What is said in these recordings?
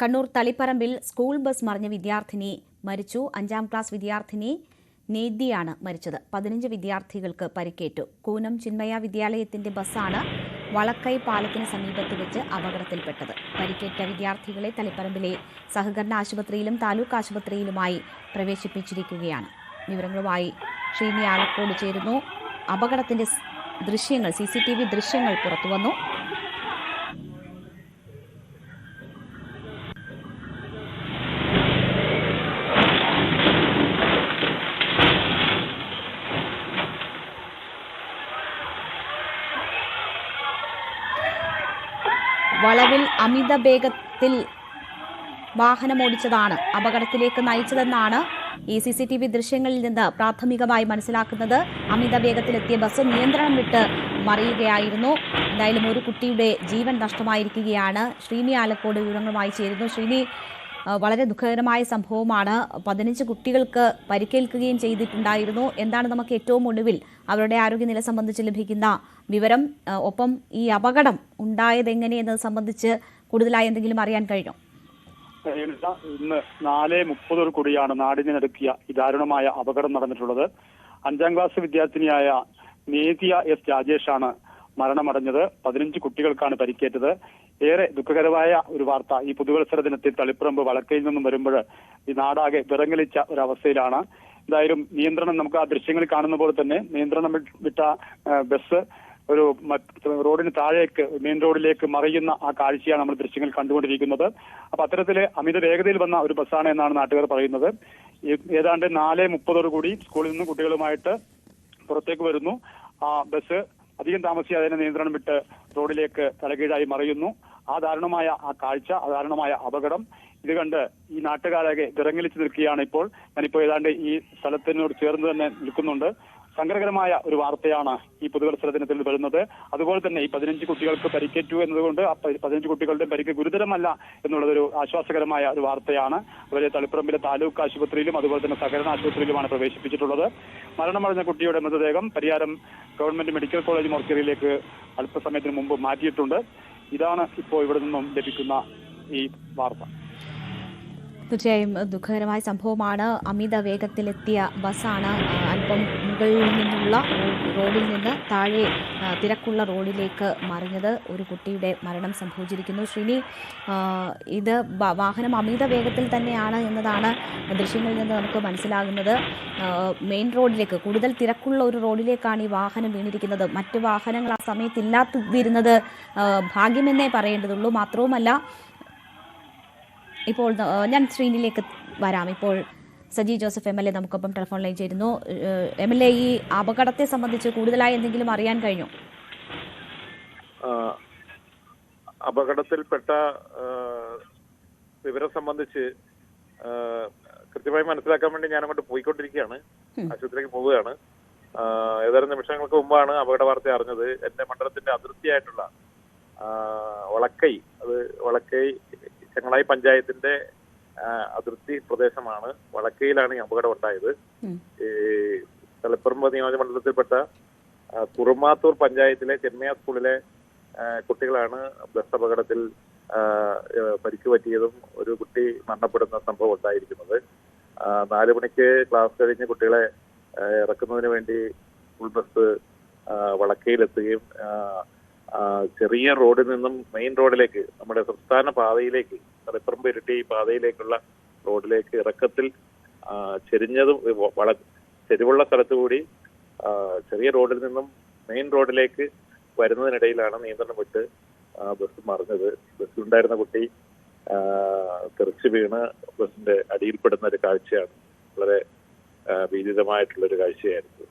Kannur തളിപ്പറമ്പിൽ school bus മറിഞ്ഞ വിദ്യാർത്ഥിനി മരിച്ചു. അഞ്ചാം ക്ലാസ് വിദ്യാർത്ഥിനി നേദ്യയാണ് മരിച്ചത്. പതിനഞ്ച് വിദ്യാർത്ഥികൾക്ക് പരിക്കേറ്റു. കൂനം ചിന്മയ വിദ്യാലയത്തിന്റെ ബസ്സാണ് വളക്കൈ പാലത്തിന് സമീപത്ത് വെച്ച് അപകടത്തിൽപ്പെട്ടത്. പരിക്കേറ്റ വിദ്യാർത്ഥികളെ തളിപ്പറമ്പിലെ സഹകരണ ആശുപത്രിയിലും താലൂക്ക് ആശുപത്രിയിലുമായി പ്രവേശിപ്പിച്ചിരിക്കുകയാണ്. വിവരങ്ങളുമായി ശ്രീനി ആലക്കോട് ചേരുന്നു. അപകടത്തിന്റെ ദൃശ്യങ്ങൾ സി സി ടി വി ദൃശ്യങ്ങൾ പുറത്തുവന്നു. വളവിൽ അമിത വേഗത്തിൽ വാഹനമോടിച്ചതാണ്. അപകടത്തിലേക്ക് നയിച്ചതെന്നാണ് ഈ സി സി ടി വി ദൃശ്യങ്ങളിൽ നിന്ന് പ്രാഥമികമായി മനസ്സിലാക്കുന്നത്. അമിത വേഗത്തിലെത്തിയ ബസ് നിയന്ത്രണം വിട്ട് മറിയുകയായിരുന്നു. എന്തായാലും ഒരു കുട്ടിയുടെ ജീവൻ നഷ്ടമായിരിക്കുകയാണ്. ശ്രീനി ആലക്കോട് വിവരങ്ങളുമായി ചേരുന്നു. ശ്രീനി വളരെ ദുഃഖകരമായ സംഭവമാണ്. പതിനഞ്ച് കുട്ടികൾക്ക് പരിക്കേൽക്കുകയും ചെയ്തിട്ടുണ്ടായിരുന്നു. എന്താണ് നമുക്ക് ഏറ്റവും ഒടുവിൽ അവരുടെ ആരോഗ്യനില സംബന്ധിച്ച് ലഭിക്കുന്ന വിവരം? ഒപ്പം ഈ അപകടം ഉണ്ടായത് എങ്ങനെയെന്നത് സംബന്ധിച്ച് കൂടുതലായി എന്തെങ്കിലും അറിയാൻ കഴിഞ്ഞോ? ഇന്ന് നാല് മുപ്പതോട് കൂടിയാണ് നാടിനെ നടുക്കിയ ദാരുണമായ അപകടം നടന്നിട്ടുള്ളത്. അഞ്ചാം ക്ലാസ് വിദ്യാർത്ഥിനിയായ നേതിയ എസ് രാജേഷാണ് മരണമടഞ്ഞത് പതിനഞ്ച് കുട്ടികൾക്കാണ് പരിക്കേറ്റത്. ഏറെ ദുഃഖകരമായ ഒരു വാർത്ത ഈ പുതുവത്സര ദിനത്തിൽ തളിപ്പറമ്പ് വളക്കയിൽ നിന്നും വരുമ്പോൾ ഈ നാടാകെ വിറങ്ങലിച്ച ഒരവസ്ഥയിലാണ്. എന്തായാലും നിയന്ത്രണം നമുക്ക് ആ ദൃശ്യങ്ങളിൽ കാണുന്ന പോലെ തന്നെ നിയന്ത്രണം വിട്ട ബസ് ഒരു റോഡിന് താഴേക്ക് മെയിൻ റോഡിലേക്ക് മറിയുന്ന ആ കാഴ്ചയാണ് നമ്മൾ ദൃശ്യങ്ങൾ കണ്ടുകൊണ്ടിരിക്കുന്നത്. അപ്പൊ അത്തരത്തിൽ അമിത വേഗതയിൽ വന്ന ഒരു ബസ്സാണ് എന്നാണ് നാട്ടുകാർ പറയുന്നത്. ഏതാണ്ട് നാല് മുപ്പതോടു കൂടി സ്കൂളിൽ നിന്ന് കുട്ടികളുമായിട്ട് പുറത്തേക്ക് വരുന്നു. ആ ബസ് അധികം താമസിയാതെ തന്നെ നിയന്ത്രണം വിട്ട് റോഡിലേക്ക് തലകീഴായി മറയുന്നു. ആ ദാരുണമായ ആ കാഴ്ച ആ ദാരുണമായ അപകടം ഇത് കണ്ട് ഈ നാട്ടുകാരെ വിറങ്ങലിച്ച് നിൽക്കുകയാണ് ഇപ്പോൾ. ഞാനിപ്പോ ഏതാണ്ട് ഈ സ്ഥലത്തിനോട് ചേർന്ന് തന്നെ നിൽക്കുന്നുണ്ട്. സങ്കടകരമായ ഒരു വാർത്തയാണ് ഈ പുതുവത്സര ദിനത്തിൽ വരുന്നത്. അതുപോലെ തന്നെ ഈ പതിനഞ്ച് കുട്ടികൾക്ക് പരിക്കേറ്റു എന്നതുകൊണ്ട് ആ പതിനഞ്ച് കുട്ടികളുടെ പരിക്ക് ഗുരുതരമല്ല എന്നുള്ളതൊരു ആശ്വാസകരമായ ഒരു വാർത്തയാണ്. അവരെ തളിപ്പറമ്പിലെ താലൂക്ക് ആശുപത്രിയിലും അതുപോലെ തന്നെ സഹകരണ ആശുപത്രിയിലുമാണ് പ്രവേശിപ്പിച്ചിട്ടുള്ളത്. മരണമടഞ്ഞ കുട്ടിയുടെ മൃതദേഹം പരിയാരം ഗവൺമെന്റ് മെഡിക്കൽ കോളേജ് മോർച്ചറിയിലേക്ക് അല്പസമയത്തിന് മുമ്പ് മാറ്റിയിട്ടുണ്ട്. ഇതാണ് ഇപ്പോൾ ഇവിടെ നിന്നും ലഭിക്കുന്ന ഈ വാർത്ത. തീർച്ചയായും ദുഃഖകരമായ സംഭവമാണ്. അമിത വേഗത്തിലെത്തിയ ബസ്സാണ് അല്പം മുകളിൽ നിന്നുള്ള റോഡിൽ നിന്ന് താഴെ തിരക്കുള്ള റോഡിലേക്ക് മറിഞ്ഞത്. ഒരു കുട്ടിയുടെ മരണം സംഭവിച്ചിരിക്കുന്നു. ശ്രീനി ഇത് വാഹനം അമിത വേഗത്തിൽ തന്നെയാണ് എന്നതാണ് ദൃശ്യങ്ങളിൽ നിന്ന് നമുക്ക് മനസ്സിലാകുന്നത്. മെയിൻ റോഡിലേക്ക് കൂടുതൽ തിരക്കുള്ള ഒരു റോഡിലേക്കാണ് ഈ വാഹനം വീണിരിക്കുന്നത്. മറ്റ് വാഹനങ്ങൾ ആ സമയത്ത് ഇല്ലാതിരുന്നത് ആ, ഭാഗ്യമെന്നേ പറയേണ്ടതുള്ളൂ. മാത്രവുമല്ല ഇപ്പോൾ ഞാൻ സ്ക്രീനിലേക്ക് വരാം. ഇപ്പോൾ Saji Joseph M L A നമുക്കൊപ്പം ടെലിഫോൺ ലൈൻ ചേരുന്നു. എം എൽ എ ഈ അപകടത്തെ സംബന്ധിച്ച് കൂടുതലായി എന്തെങ്കിലും അറിയാൻ കഴിഞ്ഞു? അപകടത്തിൽപ്പെട്ട വിവരം സംബന്ധിച്ച് കൃത്യമായി മനസ്സിലാക്കാൻ വേണ്ടി ഞാൻ അങ്ങോട്ട് പോയിക്കൊണ്ടിരിക്കുകയാണ് ആശുപത്രിക്ക് പോവുകയാണ്. ഏതാനും നിമിഷങ്ങൾക്ക് മുമ്പാണ് അപകട വാർത്ത അറിഞ്ഞത്. എന്റെ മണ്ഡലത്തിന്റെ അതിർത്തിയായിട്ടുള്ള വളക്കൈ അത് വളക്കൈ ചെങ്ങളായി പഞ്ചായത്തിന്റെ അതിർത്തി പ്രദേശമാണ്. വടക്കയിലാണ് ഈ അപകടം ഉണ്ടായത് ഈ തളിപ്പറമ്പ് നിയോജകമണ്ഡലത്തിൽപ്പെട്ട കുറുമാത്തൂർ പഞ്ചായത്തിലെ ചെന്മയ സ്കൂളിലെ കുട്ടികളാണ് ബസ് അപകടത്തിൽ പരിക്ക് പറ്റിയതും ഒരു കുട്ടി മരണപ്പെടുന്ന സംഭവം ഉണ്ടായിരിക്കുന്നത്. നാലു മണിക്ക് ക്ലാസ് കഴിഞ്ഞ് കുട്ടികളെ ഇറക്കുന്നതിന് വേണ്ടി സ്കൂൾ ബസ് വടക്കയിലെത്തുകയും വളക്കയിലെത്തുകയും ചെറിയ റോഡിൽ നിന്നും മെയിൻ റോഡിലേക്ക് നമ്മുടെ സംസ്ഥാന പാതയിലേക്ക് തളിപ്പറമ്പ് ഇരട്ടി പാതയിലേക്കുള്ള റോഡിലേക്ക് ഇറക്കത്തിൽ ചെരിഞ്ഞതും വള ചെരിവുള്ള സ്ഥലത്തു കൂടി ചെറിയ റോഡിൽ നിന്നും മെയിൻ റോഡിലേക്ക് വരുന്നതിനിടയിലാണ് നിയന്ത്രണം വിട്ട് ബസ് മറിഞ്ഞത്. ബസ്സിലുണ്ടായിരുന്ന കുട്ടി തെറിച്ചു വീണ് ബസ്സിന്റെ അടിയിൽപ്പെടുന്ന ഒരു കാഴ്ചയാണ്. വളരെ ഭീതിതമായിട്ടുള്ള ഒരു കാഴ്ചയായിരുന്നു.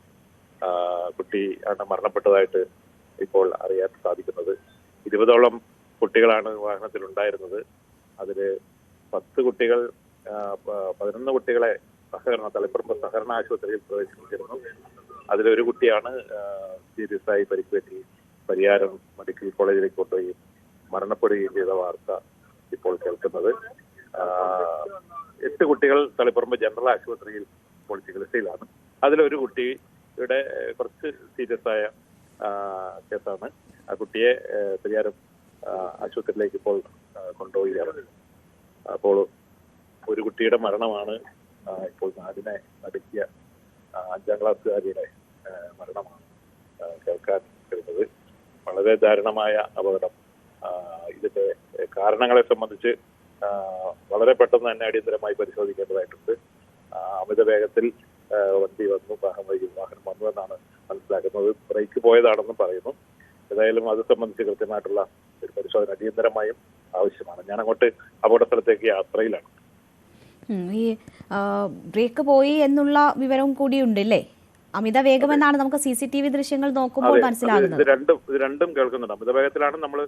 കുട്ടി ആണ് മരണപ്പെട്ടതായിട്ട് ഇപ്പോൾ അറിയാൻ സാധിക്കുന്നത്. ഇരുപതോളം കുട്ടികളാണ് വാഹനത്തിൽ ഉണ്ടായിരുന്നത് അതിൽ പത്ത് കുട്ടികൾ പതിനൊന്ന് കുട്ടികളെ സഹകരണ തളിപ്പറമ്പ് സഹകരണ ആശുപത്രിയിൽ പ്രവേശിപ്പിച്ചിരുന്നു. അതിലൊരു കുട്ടിയാണ് സീരിയസ് ആയി പരിക്കുപറ്റി പരിയാരം മെഡിക്കൽ കോളേജിലേക്ക് കൊണ്ടുപോയി മരണപ്പെടുകയും ചെയ്ത വാർത്ത ഇപ്പോൾ കേൾക്കുന്നത്. എട്ട് കുട്ടികൾ തളിപ്പറമ്പ് ജനറൽ ആശുപത്രിയിൽ ഇപ്പോൾ ചികിത്സയിലാണ് അതിലൊരു കുട്ടിയുടെ കുറച്ച് സീരിയസ് ആയ കേസാണ് ആ കുട്ടിയെ പരിഹാരം ആശുപത്രിയിലേക്ക് ഇപ്പോൾ കൊണ്ടുപോവുകയാണ്. അപ്പോൾ ഒരു കുട്ടിയുടെ മരണമാണ് ഇപ്പോൾ നാടിനെ നടുക്കിയ അഞ്ചാം ക്ലാസ്സുകാരിയുടെ മരണമാണ് കേൾക്കാൻ വരുന്നത് വളരെ ദാരുണമായ അപകടം. ഇതിന്റെ കാരണങ്ങളെ സംബന്ധിച്ച് വളരെ പെട്ടെന്ന് തന്നെ അടിയന്തരമായി പരിശോധിക്കേണ്ടതായിട്ടുണ്ട്. അമിത വേഗത്തിൽ വണ്ടി വന്നു വാഹനം വഴി വാഹനം വന്നു എന്നാണ് മനസ്സിലാക്കുന്നത്. ബ്രേക്ക് പോയതാണെന്നും പറയുന്നു. ഏതായാലും അത് സംബന്ധിച്ച് കൃത്യമായിട്ടുള്ള ഒരു പരിശോധന അടിയന്തരമായും ആവശ്യമാണ്. ഞാൻ അങ്ങോട്ട് അപകട സ്ഥലത്തേക്ക് യാത്രയിലാണ് ഈ ബ്രേക്ക് പോയി എന്നുള്ള വിവരവും കൂടിയുണ്ട് അല്ലേ? അമിത വേഗമെന്നാണ് നമുക്ക് സി സി ടി വി ദൃശ്യങ്ങൾ നോക്കുമ്പോൾ മനസ്സിലാകുന്നത്. ഇത് രണ്ടും ഇത് രണ്ടും കേൾക്കുന്നുണ്ട്. അമിത വേഗത്തിലാണ് നമ്മൾ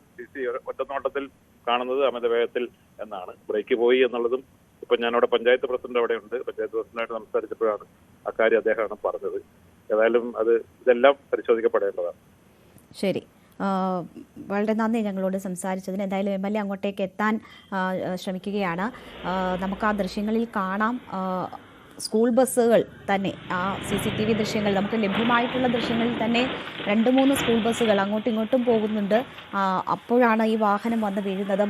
ഒറ്റനോട്ടത്തിൽ കാണുന്നത് അമിത വേഗത്തിൽ എന്നാണ്. ബ്രേക്ക് പോയി എന്നുള്ളതും ഇപ്പൊ ഞാനവിടെ പഞ്ചായത്ത് പ്രസിഡന്റ് അവിടെ ഉണ്ട് പഞ്ചായത്ത് പ്രസിഡന്റായിട്ട് സംസാരിച്ചപ്പോഴാണ് അക്കാര്യം അദ്ദേഹമാണ് പറഞ്ഞത്. ഏതായാലും അത് ഇതെല്ലാം പരിശോധിക്കപ്പെടേണ്ടതാണ്. ശരി. വളരെ നന്ദി ഞങ്ങളോട് സംസാരിച്ചതിന്. എന്തായാലും എം എൽ എ അങ്ങോട്ടേക്ക് എത്താൻ ശ്രമിക്കുകയാണ്. നമുക്ക് ആ ദൃശ്യങ്ങളിൽ കാണാം. സ്കൂൾ ബസ്സുകൾ തന്നെ ആ സി സി ടി വി ദൃശ്യങ്ങൾ നമുക്ക് ലഭ്യമായിട്ടുള്ള ദൃശ്യങ്ങളിൽ തന്നെ രണ്ട് മൂന്ന് സ്കൂൾ ബസ്സുകൾ അങ്ങോട്ടും ഇങ്ങോട്ടും പോകുന്നുണ്ട്. അപ്പോഴാണ് ഈ വാഹനം വന്ന് വീഴുന്നത്.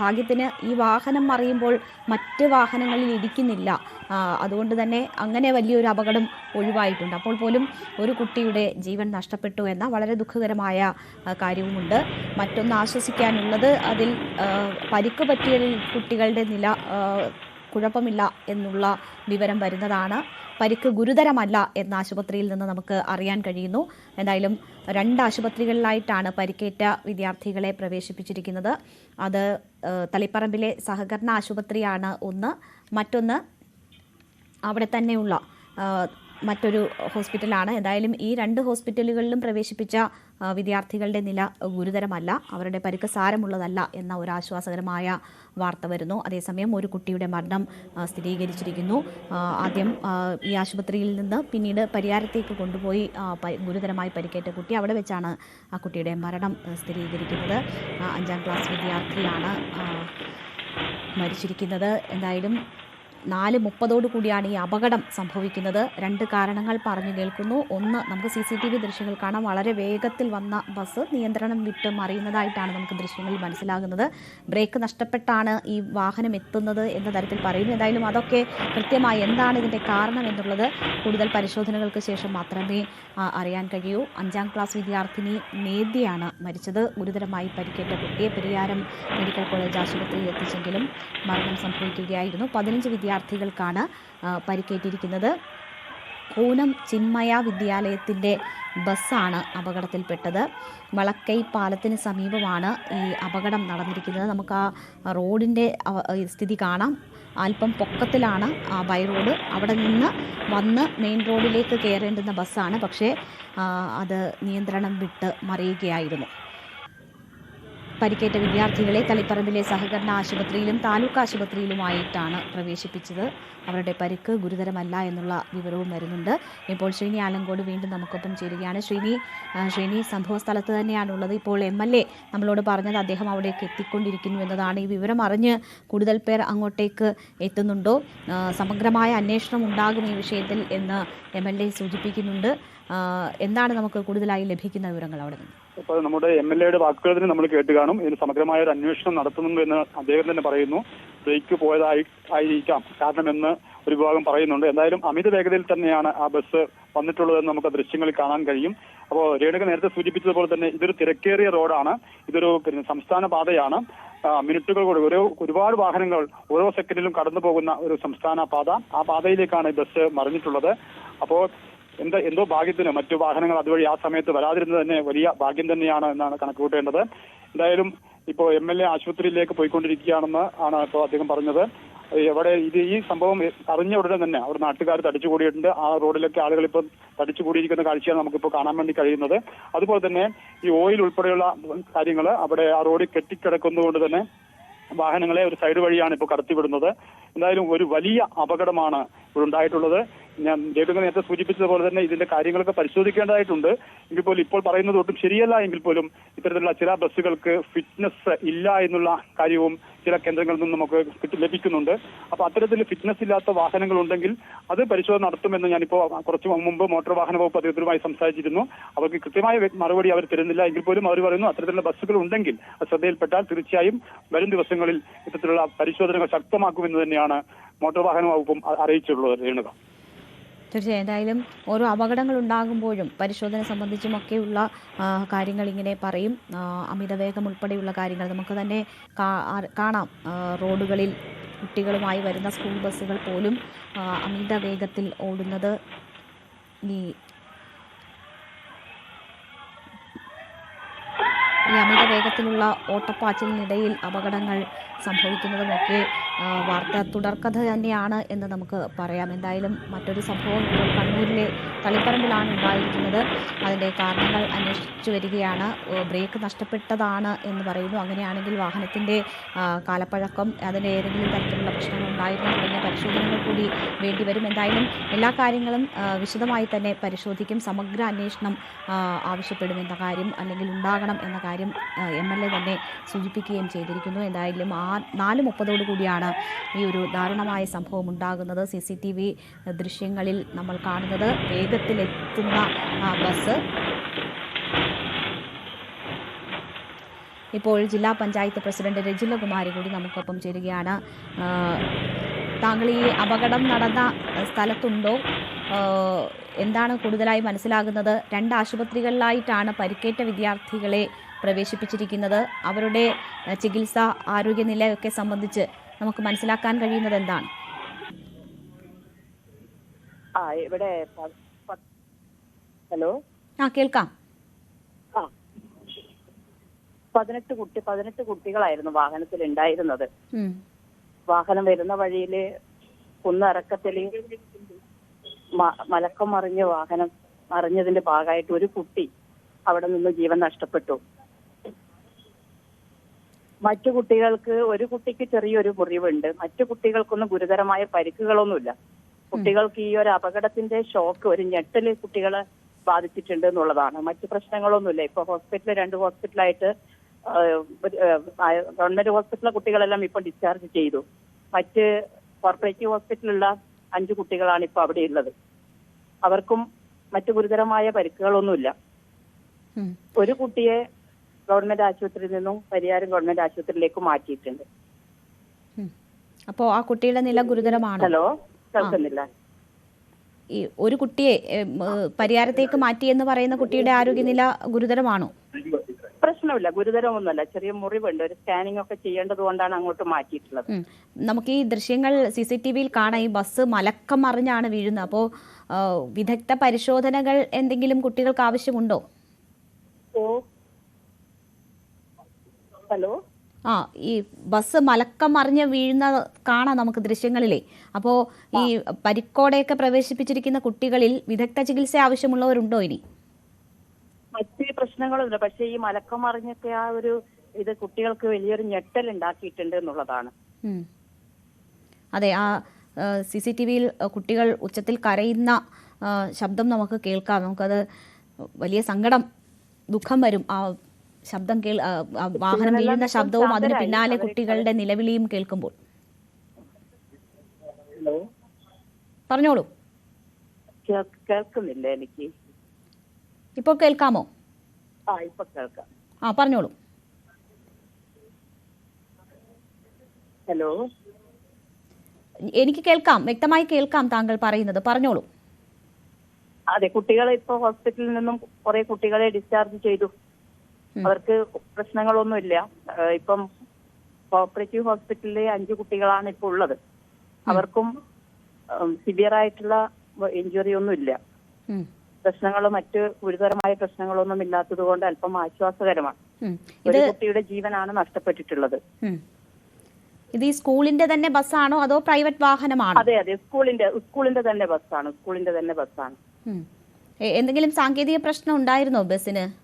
ഭാഗ്യത്തിന് ഈ വാഹനം മറിയുമ്പോൾ മറ്റ് വാഹനങ്ങളിൽ ഇടിക്കുന്നില്ല. അതുകൊണ്ട് തന്നെ അങ്ങനെ വലിയൊരു അപകടം ഒഴിവായിട്ടുണ്ട്. അപ്പോൾ പോലും ഒരു കുട്ടിയുടെ ജീവൻ നഷ്ടപ്പെട്ടു എന്ന വളരെ ദുഃഖകരമായ കാര്യവുമുണ്ട്. മറ്റൊന്ന് ആശ്വസിക്കാനുള്ളത് അതിൽ പരിക്ക് പറ്റിയ കുട്ടികളുടെ നില കുഴപ്പമില്ല എന്നുള്ള വിവരം വരുന്നതാണ്. പരിക്ക് ഗുരുതരമല്ല എന്ന ആശുപത്രിയിൽ നിന്ന് നമുക്ക് അറിയാൻ കഴിയുന്നു. എന്തായാലും രണ്ട് ആശുപത്രികളിലായിട്ടാണ് പരിക്കേറ്റ വിദ്യാർത്ഥികളെ പ്രവേശിപ്പിച്ചിരിക്കുന്നത്. അത് തളിപ്പറമ്പിലെ സഹകരണ ആശുപത്രിയാണ് ഒന്ന്. മറ്റൊന്ന് അവിടെ തന്നെയുള്ള മറ്റൊരു ഹോസ്പിറ്റലാണ്. എന്തായാലും ഈ രണ്ട് ഹോസ്പിറ്റലുകളിലും പ്രവേശിപ്പിച്ച വിദ്യാർത്ഥികളുടെ നില ഗുരുതരമല്ല അവരുടെ പരിക്ക് സാരമുള്ളതല്ല എന്ന ഒരു ആശ്വാസകരമായ വാർത്ത വരുന്നു. അതേസമയം ഒരു കുട്ടിയുടെ മരണം സ്ഥിരീകരിച്ചിരിക്കുന്നു. ആദ്യം ഈ ആശുപത്രിയിൽ നിന്ന് പിന്നീട് പരിയാരത്തേക്ക് കൊണ്ടുപോയി ഗുരുതരമായി പരിക്കേറ്റ കുട്ടി അവിടെ വെച്ചാണ് ആ കുട്ടിയുടെ മരണം സ്ഥിരീകരിക്കുന്നത്. അഞ്ചാം ക്ലാസ് വിദ്യാർത്ഥിയാണ് മരിച്ചിരിക്കുന്നത്. എന്തായാലും നാല് മുപ്പതോടു കൂടിയാണ് ഈ അപകടം സംഭവിക്കുന്നത്. രണ്ട് കാരണങ്ങൾ പറഞ്ഞു കേൾക്കുന്നു. ഒന്ന് നമുക്ക് സി സി ടി വി ദൃശ്യങ്ങൾ കാണാം. വളരെ വേഗത്തിൽ വന്ന ബസ് നിയന്ത്രണം വിട്ട് മറിയുന്നതായിട്ടാണ് നമുക്ക് ദൃശ്യങ്ങളിൽ മനസ്സിലാകുന്നത്. ബ്രേക്ക് നഷ്ടപ്പെട്ടാണ് ഈ വാഹനം എത്തുന്നത് എന്ന തരത്തിൽ പറയുന്നു. എന്തായാലും അതൊക്കെ കൃത്യമായി എന്താണ് ഇതിന്റെ കാരണം എന്നുള്ളത് കൂടുതൽ പരിശോധനകൾക്ക് ശേഷം മാത്രമേ അറിയാൻ കഴിയൂ. അഞ്ചാം ക്ലാസ് വിദ്യാർത്ഥിനി നേദ്യയാണ് മരിച്ചത്. ഗുരുതരമായി പരിക്കേറ്റ കുട്ടിയെ പെരിയാരം മെഡിക്കൽ കോളേജ് ആശുപത്രിയിൽ എത്തിച്ചെങ്കിലും മരണം സംഭവിക്കുകയായിരുന്നു. പതിനഞ്ച് വിദ്യാർത്ഥികൾക്കാണ് പരിക്കേറ്റിരിക്കുന്നത്. കൂനം ചിന്മയ വിദ്യാലയത്തിന്റെ ബസ്സാണ് അപകടത്തിൽപ്പെട്ടത്. വളക്കൈ പാലത്തിന് സമീപമാണ് ഈ അപകടം നടന്നിരിക്കുന്നത്. നമുക്ക് ആ റോഡിന്റെ സ്ഥിതി കാണാം. അല്പം പൊക്കത്തിലാണ് ആ ബൈ റോഡ്. അവിടെ നിന്ന് വന്ന് മെയിൻ റോഡിലേക്ക് കയറേണ്ടുന്ന ബസ്സാണ്. പക്ഷേ അത് നിയന്ത്രണം വിട്ട് മറിയുകയായിരുന്നു. പരിക്കേറ്റ വിദ്യാർത്ഥികളെ തളിപ്പറമ്പിലെ സഹകരണ ആശുപത്രിയിലും താലൂക്ക് ആശുപത്രിയിലുമായിട്ടാണ് പ്രവേശിപ്പിച്ചത്. അവരുടെ പരിക്ക് ഗുരുതരമല്ല എന്നുള്ള വിവരവും വരുന്നുണ്ട്. ഇപ്പോൾ ശ്രീനി ആലങ്കോട് വീണ്ടും നമുക്കൊപ്പം ചേരുകയാണ്. ശ്രീനി ശ്രീനി സംഭവ സ്ഥലത്ത് തന്നെയാണുള്ളത് ഇപ്പോൾ എം എൽ എ നമ്മളോട് പറഞ്ഞത് അദ്ദേഹം അവിടേക്ക് എത്തിക്കൊണ്ടിരിക്കുന്നു എന്നതാണ്. ഈ വിവരം അറിഞ്ഞ് കൂടുതൽ പേർ അങ്ങോട്ടേക്ക് എത്തുന്നുണ്ടോ? സമഗ്രമായ അന്വേഷണം ഉണ്ടാകും ഈ വിഷയത്തിൽ എന്ന് എം എൽ എ സൂചിപ്പിക്കുന്നുണ്ട്. എന്താണ് നമുക്ക് കൂടുതലായി ലഭിക്കുന്ന വിവരങ്ങൾ അവിടെ നിന്ന്? അപ്പോൾ നമ്മുടെ എം എൽ എയുടെ വാക്കുകൾ തന്നെ നമ്മൾ കേട്ട് കാണും. ഇതിന് സമഗ്രമായ ഒരു അന്വേഷണം നടത്തുന്നു എന്ന് അദ്ദേഹം തന്നെ പറയുന്നു. ബ്രേക്ക് പോയതായി ആയിരിക്കാം. കാരണമെന്ന് ഒരു വിഭാഗം പറയുന്നുണ്ട്. എന്തായാലും അമിത വേഗതയിൽ തന്നെയാണ് ആ ബസ് വന്നിട്ടുള്ളതെന്ന് നമുക്ക് ദൃശ്യങ്ങളിൽ കാണാൻ കഴിയും. അപ്പോൾ രേണുക നേരത്തെ സൂചിപ്പിച്ചതുപോലെ തന്നെ ഇതൊരു തിരക്കേറിയ റോഡാണ്. ഇതൊരു പിന്നെ സംസ്ഥാന പാതയാണ്. മിനിറ്റുകൾ കൂടി ഓരോ ഒരുപാട് വാഹനങ്ങൾ ഓരോ സെക്കൻഡിലും കടന്നു പോകുന്ന ഒരു സംസ്ഥാന പാത. ആ പാതയിലേക്കാണ് ബസ് മറിഞ്ഞിട്ടുള്ളത്. അപ്പോൾ എന്താ എന്തോ ഭാഗ്യത്തിന് മറ്റു വാഹനങ്ങൾ അതുവഴി ആ സമയത്ത് വരാതിരുന്നത് തന്നെ വലിയ ഭാഗ്യം തന്നെയാണ് എന്നാണ് കണക്കുകൂട്ടേണ്ടത്. എന്തായാലും ഇപ്പോൾ എം എൽ എ ആശുപത്രിയിലേക്ക് പോയിക്കൊണ്ടിരിക്കുകയാണെന്ന് ആണ് ഇപ്പോൾ അദ്ദേഹം പറഞ്ഞത്. എവിടെ ഇത് ഈ സംഭവം അറിഞ്ഞ ഉടനെ തന്നെ അവിടെ നാട്ടുകാർ തടിച്ചുകൂടിയിട്ടുണ്ട്. ആ റോഡിലൊക്കെ ആളുകൾ ഇപ്പം തടിച്ചുകൂടിയിരിക്കുന്ന കാഴ്ചയാണ് നമുക്കിപ്പോൾ കാണാൻ വേണ്ടി കഴിയുന്നത്. അതുപോലെ തന്നെ ഈ ഓയിൽ ഉൾപ്പെടെയുള്ള കാര്യങ്ങൾ അവിടെ ആ റോഡിൽ കെട്ടിക്കിടക്കുന്നതുകൊണ്ട് തന്നെ വാഹനങ്ങളെ ഒരു സൈഡ് വഴിയാണ് ഇപ്പോൾ കടത്തിവിടുന്നത്. എന്തായാലും ഒരു വലിയ അപകടമാണ് ഉണ്ടായിട്ടുള്ളത്. ഞാൻ ജേട്ടുകൾ നേരത്തെ സൂചിപ്പിച്ചതുപോലെ തന്നെ ഇതിന്റെ കാര്യങ്ങളൊക്കെ പരിശോധിക്കേണ്ടതായിട്ടുണ്ട്. എങ്കിൽ പോലും ഇപ്പോൾ പറയുന്നത് ഒട്ടും ശരിയല്ല എങ്കിൽ പോലും ഇത്തരത്തിലുള്ള ചില ബസ്സുകൾക്ക് ഫിറ്റ്നസ് ഇല്ല എന്നുള്ള കാര്യവും ചില കേന്ദ്രങ്ങളിൽ നിന്ന് നമുക്ക് ലഭിക്കുന്നുണ്ട്. അപ്പൊ അത്തരത്തിൽ ഫിറ്റ്നസ് ഇല്ലാത്ത വാഹനങ്ങൾ ഉണ്ടെങ്കിൽ അത് പരിശോധന നടത്തുമെന്ന് ഞാനിപ്പോ കുറച്ച് മുമ്പ് മോട്ടോർ വാഹന വകുപ്പ് അധികൃതരുമായി സംസാരിച്ചിരുന്നു. അവർക്ക് കൃത്യമായ മറുപടി അവർ തരുന്നില്ല എങ്കിൽ പോലും അവർ പറയുന്നു അത്തരത്തിലുള്ള ബസ്സുകൾ ഉണ്ടെങ്കിൽ ശ്രദ്ധയിൽപ്പെട്ടാൽ തീർച്ചയായും വരും ദിവസങ്ങളിൽ ഇത്തരത്തിലുള്ള പരിശോധനകൾ ശക്തമാക്കുമെന്ന് തന്നെയാണ് മോട്ടോർ വാഹന വകുപ്പും അറിയിച്ചിട്ടുള്ളത് രേണുക. തീർച്ചയായും. എന്തായാലും ഓരോ അപകടങ്ങൾ ഉണ്ടാകുമ്പോഴും പരിശോധന സംബന്ധിച്ചുമൊക്കെയുള്ള കാര്യങ്ങൾ ഇങ്ങനെ പറയും. അമിതവേഗം ഉൾപ്പെടെയുള്ള കാര്യങ്ങൾ നമുക്ക് തന്നെ കാണാം. റോഡുകളിൽ കുട്ടികളുമായി വരുന്ന സ്കൂൾ ബസ്സുകൾ പോലും അമിത വേഗത്തിൽ ഓടുന്നത് ഈ ഈ അമിത വേഗത്തിലുള്ള ഓട്ടപ്പാച്ചിലിനിടയിൽ അപകടങ്ങൾ സംഭവിക്കുന്നതുമൊക്കെ വാർത്ത തുടർക്കഥ തന്നെയാണ് എന്ന് നമുക്ക് പറയാം. എന്തായാലും മറ്റൊരു സംഭവം കണ്ണൂരിലെ തളിപ്പറമ്പിലാണ് ഉണ്ടായിരിക്കുന്നത്. അതിന്റെ കാരണങ്ങൾ അന്വേഷിച്ചു വരികയാണ്. ബ്രേക്ക് നഷ്ടപ്പെട്ടതാണ് എന്ന് പറയുന്നു. അങ്ങനെയാണെങ്കിൽ വാഹനത്തിന്റെ കാലപ്പഴക്കം അതിന്റെ ഏതെങ്കിലും തരത്തിലുള്ള പ്രശ്നങ്ങൾ ഉണ്ടായിരുന്നു തുടങ്ങിയ പരിശോധനകൾ കൂടി വേണ്ടിവരും എന്തായാലും എല്ലാ കാര്യങ്ങളും വിശദമായി തന്നെ പരിശോധിക്കും. സമഗ്ര അന്വേഷണം ആവശ്യപ്പെടും ആവശ്യപ്പെടുമെന്ന കാര്യം അല്ലെങ്കിൽ ഉണ്ടാകണം എന്ന കാര്യം എം എൽ എ തന്നെ സൂചിപ്പിക്കുകയും ചെയ്തിരിക്കുന്നു. എന്തായാലും ആ നാല് മുപ്പതോടു കൂടിയാണ് ഈ ഒരു ദാരുണമായ സംഭവം ഉണ്ടാകുന്നത്. സി സി ടി വി ദൃശ്യങ്ങളിൽ നമ്മൾ കാണുന്നത് വേഗത്തിലെത്തുന്ന ബസ്. ഇപ്പോൾ ജില്ലാ പഞ്ചായത്ത് പ്രസിഡന്റ് രജില കുമാരി കൂടി നമുക്കൊപ്പം ചേരുകയാണ്. താങ്കൾ ഈ അപകടം നടന്ന സ്ഥലത്തുണ്ടോ? എന്താണ് കൂടുതലായി മനസ്സിലാകുന്നത്? രണ്ട് ആശുപത്രികളിലായിട്ടാണ് പരിക്കേറ്റ വിദ്യാർത്ഥികളെ പ്രവേശിപ്പിച്ചിരിക്കുന്നത്. അവരുടെ ചികിത്സ ആരോഗ്യനിലയൊക്കെ സംബന്ധിച്ച് നമുക്ക് മനസ്സിലാക്കാൻ കഴിയുന്നത് എന്താണ്? ഇവിടെ ഹലോ? ആ കേൾക്കാം. പതിനെട്ട് കുട്ടി പതിനെട്ട് കുട്ടികളായിരുന്നു വാഹനത്തിൽ ഉണ്ടായിരുന്നത് വാഹനം വരുന്ന വഴിയിൽ കുന്നിറക്കത്തിൽ മ- മലക്കം മറിഞ്ഞ വാഹനം മറിഞ്ഞതിന്റെ ഭാഗമായിട്ട് ഒരു കുട്ടി അവിടെ നിന്ന് ജീവൻ നഷ്ടപ്പെട്ടു. മറ്റു കുട്ടികൾക്ക് ഒരു കുട്ടിക്ക് ചെറിയൊരു മുറിവുണ്ട്. മറ്റു കുട്ടികൾക്കൊന്നും ഗുരുതരമായ പരിക്കുകളൊന്നുമില്ല. കുട്ടികൾക്ക് ഈ ഒരു അപകടത്തിന്റെ ഷോക്ക് ഒരു ഞെട്ടൽ കുട്ടികളെ ബാധിച്ചിട്ടുണ്ട് എന്നുള്ളതാണ്. മറ്റു പ്രശ്നങ്ങളൊന്നുമില്ല. ഇപ്പൊ ഹോസ്പിറ്റലിൽ രണ്ട് ഹോസ്പിറ്റലായിട്ട് ഗവൺമെന്റ് ഹോസ്പിറ്റലിലെ കുട്ടികളെല്ലാം ഇപ്പൊ ഡിസ്ചാർജ് ചെയ്തു. മറ്റ് കോർപ്പറേറ്റീവ് ഹോസ്പിറ്റലിലുള്ള അഞ്ചു കുട്ടികളാണ് ഇപ്പൊ അവിടെ ഉള്ളത്. അവർക്കും മറ്റു ഗുരുതരമായ പരിക്കുകളൊന്നുമില്ല. ഒരു കുട്ടിയെ ഗവൺമെന്റ് ആശുപത്രിയിൽ നിന്നും പരിയാരം ഗവൺമെന്റ് ആശുപത്രിയിലേക്ക് മാറ്റിയിട്ടുണ്ട്. അപ്പോ ആ കുട്ടിയുടെ നില ഗുരുതരമാണ്? ഹലോ കേൾക്കുന്നില്ല. ഈ ഒരു കുട്ടിയെ പരിയാരത്തേക്ക് മാറ്റി എന്ന് പറയുന്ന കുട്ടിയുടെ ആരോഗ്യനില ഗുരുതരമാണോ? പ്രശ്നമില്ല ഗുരുതരമൊന്നുമല്ല. ചെറിയ മുറിവുണ്ട്. ഒരു സ്കാനിംഗ് ഒക്കെ ചെയ്യേണ്ടത് കൊണ്ടാണ് അങ്ങോട്ട് മാറ്റിയിട്ടുള്ളത്. നമുക്ക് ഈ ദൃശ്യങ്ങൾ സി സി ടി വിയിൽ കാണാം. ഈ ബസ് മലക്കം മറിഞ്ഞാണ് വീഴുന്നത്. അപ്പോൾ വിദഗ്ധ പരിശോധനകൾ എന്തെങ്കിലും കുട്ടികൾക്ക് ആവശ്യമുണ്ടോ? ഓ ഹലോ? ആ ഈ ബസ് മലക്കം മറിഞ്ഞ് വീഴുന്ന കാണാം നമുക്ക് ദൃശ്യങ്ങളിലെ. അപ്പോ ഈ പരിക്കോടെയൊക്കെ പ്രവേശിപ്പിച്ചിരിക്കുന്ന കുട്ടികളിൽ വിദഗ്ധ ചികിത്സ ആവശ്യമുള്ളവരുണ്ടോ ഇനി? മറ്റ് പ്രശ്നങ്ങളൊന്നുമില്ല പക്ഷേ ഈ മലക്കം മറിഞ്ഞൊക്കെ ആ ഒരു ഇത് കുട്ടികൾക്ക് വലിയൊരു ഞെട്ടൽ ഉണ്ടാക്കിയിട്ടുണ്ട് എന്നുള്ളതാണ്. അതെ ആ സി സി ടി വിയിൽ കുട്ടികൾ ഉച്ചത്തിൽ കരയുന്ന ശബ്ദം നമുക്ക് കേൾക്കാം. നമുക്കത് വലിയ സങ്കടം ദുഃഖം വരും. ആ ശബ്ദം കേൾ വാഹനം വീഴുന്ന ശബ്ദവും അതിന് പിന്നാലെ കുട്ടികളുടെ നിലവിളിയും കേൾക്കുമ്പോൾ. പറഞ്ഞോളൂ. കേൾ- കേൾക്കുന്നില്ല എനിക്ക്? ഇപ്പോൾ കേൾക്കാമോ? ആ ഇപ്പൊ പറഞ്ഞോളൂ. ഹലോ? എനിക്ക് കേൾക്കാം വ്യക്തമായി കേൾക്കാം താങ്കൾ പറയുന്നത്. പറഞ്ഞോളൂ. അതെ കുട്ടികളെ ഇപ്പൊ ഹോസ്പിറ്റലിൽ നിന്നും കുറെ കുട്ടികളെ ഡിസ്ചാർജ് ചെയ്തു. അവർക്ക് പ്രശ്നങ്ങളൊന്നുമില്ല. ഇപ്പം കോപ്പറേറ്റീവ് ഹോസ്പിറ്റലിലെ അഞ്ചു കുട്ടികളാണ് ഇപ്പോൾ ഉള്ളത്. അവർക്കും സിവിയർ ആയിട്ടുള്ള ഇഞ്ചുറി ഒന്നും ഇല്ല. ഉം. പ്രശ്നങ്ങളോ മറ്റ് ഗുരുതരമായ പ്രശ്നങ്ങളൊന്നും ഇല്ലാത്തത് കൊണ്ട് അല്പം ആശ്വാസകരമാണ്. ഒരു കുട്ടിയുടെ ജീവനാണ് നഷ്ടപ്പെട്ടിട്ടുള്ളത്. ഇത് ഈ സ്കൂളിന്റെ തന്നെ ബസ്സാണോ അതോ പ്രൈവറ്റ് വാഹനമാണോ? അതെ അതെ. സ്കൂളിന്റെ സ്കൂളിന്റെ തന്നെ ബസ്സാണ്. സ്കൂളിന്റെ തന്നെ ബസ്സാണ്. എന്തെങ്കിലും സാങ്കേതിക പ്രശ്നം ഉണ്ടായിരുന്നോ ബസ്സിന്?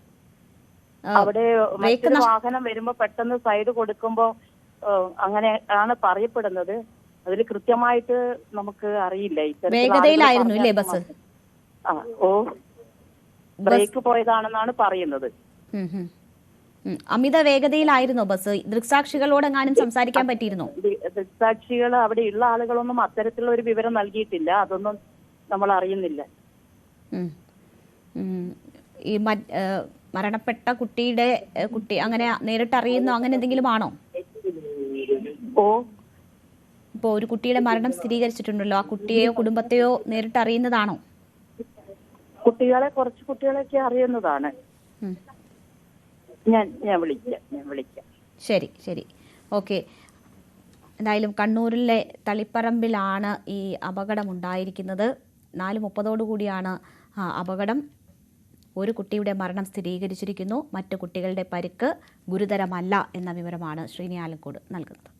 അവിടെ മറ്റൊരു വാഹനം വരുമ്പോ പെട്ടെന്ന് സൈഡ് കൊടുക്കുമ്പോ അങ്ങനെ ആണ് പറയപ്പെടുന്നത്. അതിൽ കൃത്യമായിട്ട് നമുക്ക് അറിയില്ല. വേഗതയിലായിരുന്നു ഇല്ലേ ബസ്? ആ ഓ. ബ്രേക്ക് പോയതാണെന്നാണ് പറയുന്നത്. അമിത വേഗതയിലായിരുന്നോ ബസ്? ദൃക്സാക്ഷികളോട് എങ്ങാനും സംസാരിക്കാൻ പറ്റിയിരുന്നോ? ദൃക്സാക്ഷികൾ അവിടെ ഉള്ള ആളുകളൊന്നും അത്തരത്തിലുള്ള ഒരു വിവരം നൽകിയിട്ടില്ല. അതൊന്നും നമ്മൾ അറിയുന്നില്ല. ഈ മരണപ്പെട്ട കുട്ടിയുടെ കുട്ടി അങ്ങനെ നേരിട്ട് അറിയുന്നോ? അങ്ങനെ എന്തെങ്കിലും ആണോ? ഓ. ഇപ്പോൾ ഒരു കുട്ടിയുടെ മരണം സ്ഥിരീകരിച്ചിട്ടുണ്ടല്ലോ. ആ കുട്ടിയെയോ കുടുംബത്തെയോ നേരിട്ട് അറിയുന്നതാണോ? കുട്ടികളെ കുറച്ച് കുട്ടികളെയൊക്കെ അറിയുന്നതാണ്. ഞാൻ ഞാൻ വിളിക്കാം ഞാൻ വിളിക്കാം. ശരി ശരി. ഓക്കെ. എന്തായാലും കണ്ണൂരിലെ തളിപ്പറമ്പിലാണ് ഈ അപകടമുണ്ടായിരിക്കുന്നത് നാല് മുപ്പതോടു കൂടിയാണ് അപകടം. ഒരു കുട്ടിയുടെ മരണം സ്ഥിരീകരിച്ചിരിക്കുന്നു. മറ്റു കുട്ടികളുടെ പരിക്ക് ഗുരുതരമല്ല എന്ന വിവരമാണ് ശ്രീനി ആലങ്കോട് നൽകുന്നത്.